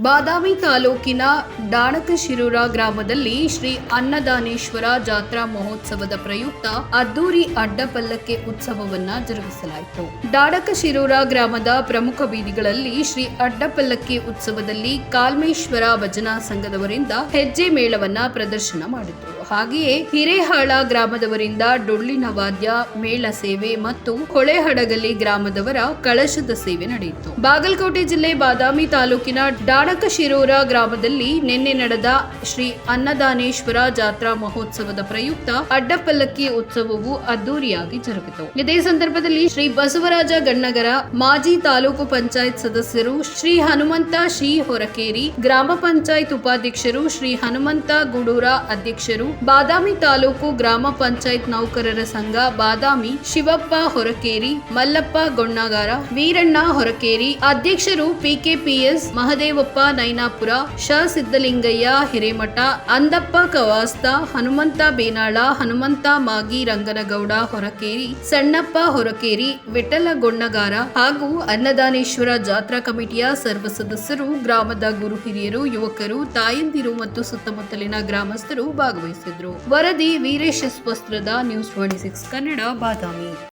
ಬಾದಾಮಿ ತಾಲೂಕಿನ ಡಾಣಕಶಿರೂರ ಗ್ರಾಮದಲ್ಲಿ ಶ್ರೀ ಅನ್ನದಾನೇಶ್ವರ ಜಾತ್ರಾ ಮಹೋತ್ಸವದ ಪ್ರಯುಕ್ತ ಅದ್ದೂರಿ ಅಡ್ಡಪಲ್ಲಕ್ಕೆ ಉತ್ಸವವನ್ನ ಜರುಗಿಸಲಾಯಿತು. ಡಾಣಕಶಿರೂರ ಗ್ರಾಮದ ಪ್ರಮುಖ ಬೀದಿಗಳಲ್ಲಿ ಶ್ರೀ ಅಡ್ಡಪಲ್ಲಕ್ಕಿ ಉತ್ಸವದಲ್ಲಿ ಕಾಲ್ಮೇಶ್ವರ ಭಜನಾ ಸಂಘದವರಿಂದ ಹೆಜ್ಜೆ ಮೇಳವನ್ನ ಪ್ರದರ್ಶನ ಮಾಡಿದರು. ಹಾಗೆಯೇ ಹಿರೇಹಾಳ ಗ್ರಾಮದವರಿಂದ ಡೊಳ್ಳಿನ ವಾದ್ಯ ಮೇಳ ಸೇವೆ ಮತ್ತು ಕೊಳೆಹಡಗಲಿ ಗ್ರಾಮದವರ ಕಳಶದ ಸೇವೆ ನಡೆಯಿತು. ಬಾಗಲಕೋಟೆ ಜಿಲ್ಲೆ ಬಾದಾಮಿ ತಾಲೂಕಿನ ಡಾಣಕಶಿರೂರ ಗ್ರಾಮದಲ್ಲಿ ನಿನ್ನೆ ನಡೆದ ಶ್ರೀ ಅನ್ನದಾನೇಶ್ವರ ಜಾತ್ರಾ ಮಹೋತ್ಸವದ ಪ್ರಯುಕ್ತ ಅಡ್ಡಪಲ್ಲಕ್ಕಿ ಉತ್ಸವವು ಅದ್ದೂರಿಯಾಗಿ ಜರುಗಿತು. ಇದೇ ಸಂದರ್ಭದಲ್ಲಿ ಶ್ರೀ ಬಸವರಾಜ ಗಣ್ಣಗರ ಮಾಜಿ ತಾಲೂಕು ಪಂಚಾಯತ್ ಸದಸ್ಯರು ಶ್ರೀ ಹನುಮಂತ ಶ್ರೀ ಹೊರಕೇರಿ, ಗ್ರಾಮ ಪಂಚಾಯತ್ ಉಪಾಧ್ಯಕ್ಷರು ಶ್ರೀ ಹನುಮಂತ ಗುಡೂರ ಅಧ್ಯಕ್ಷರು, ಬಾದಾಮಿ ತಾಲೂಕು ಗ್ರಾಮ ಪಂಚಾಯತ್ ನೌಕರರ ಸಂಘ ಬಾದಾಮಿ, ಶಿವಪ್ಪ ಹೊರಕೇರಿ, ಮಲ್ಲಪ್ಪ ಗೊಣ್ಣಗಾರ, ವೀರಣ್ಣ ಹೊರಕೇರಿ, ಅಧ್ಯಕ್ಷರು ಪಿಕೆಪಿಎಸ್ ಮಹದೇವಪ್ಪ ನೈನಾಪುರ ಶ ಸಿದ್ದಲಿಂಗಯ್ಯ ಹಿರೇಮಠ, ಅಂದಪ್ಪ, ಕವಾಸ್ತ, ಹನುಮಂತ ಬೇನಾಳ, ಹನುಮಂತ ಮಾಗಿ, ರಂಗನಗೌಡ, ಹೊರಕೇರಿ, ಸಣ್ಣಪ್ಪ ಹೊರಕೇರಿ ವಿಠಲ ಗೊಣ್ಣಗಾರ ಹಾಗೂ ಅನ್ನದಾನೇಶ್ವರ ಜಾತ್ರಾ ಕಮಿಟಿಯ ಸರ್ವ ಸದಸ್ಯರು, ಗ್ರಾಮದ ಗುರು ಹಿರಿಯರು, ಯುವಕರು, ತಾಯಂದಿರು ಮತ್ತು ಸುತ್ತಮುತ್ತಲಿನ ಗ್ರಾಮಸ್ಥರು ಭಾಗವಹಿಸಿದ್ರು ವರದಿ Veeresha Vastrada news twenty six Kannada, Badami.